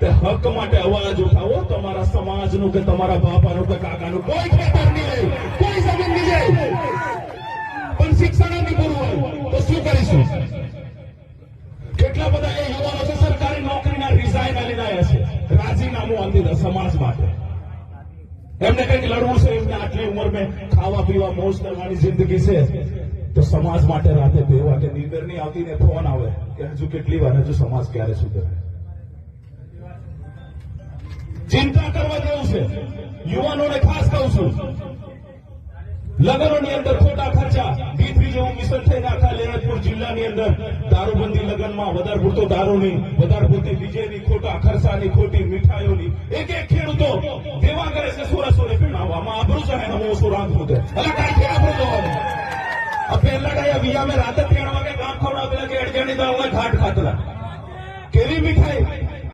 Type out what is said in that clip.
તે હક માટે અવાજ ઉઠાવો તમારા સમાજનું કે તમારા બાપાનું કે કાકાનું. કોઈ ખેતર નહીં કોઈ જમીન નહીં જાય પણ શિક્ષણ નહીં હોય, તો શું કરીશું? કેટલા બધા એ યુવાનો છે, સરકારી નોકરીના રિઝાઇન આવ્યા છે. રાજીનામું આપી દીધા સમાજ માટે. એમને કંઈક લડવું છે, એમને આટલી ઉંમર મેં ખાવા પીવા, મોજ કરવાની જિંદગી છે. તો સમાજ માટે રાતે બે વાગે નીંદર નહીં આવતી ને ફોન આવે કે હજુ કેટલી વાર, હજુ સમાજ ક્યારે સુધરે? ચિંતા કરવા જેવું છે. યુવાનોને ખાસ કહું છું. લગ્નોની અંદર ખોટા ખર્ચા. ડી જેવું મિશન થઈને આખા લેણતપુર જિલ્લાની અંદર દારૂબંધી લગ્નમાં વધારે પૂરતો દારૂની વધારે પૂરતી ડીજેની, ખોટા ખર્ચાની, ખોટી મીઠાઈઓની એક એક ખેડૂતો દેવા કરે છે સોળે પીણાવવામાં આબરૂ છે હું શું રાખું છે? એટલે કાંઈ આબરૂ જોવાનું પહેલા ડાયા વિયા મેં રાતે ત્રણ વાગે ગામ ખવડાવેલા કે અડજાણી દાળ ઘાટ ખાતલા કેવી મીઠાઈ?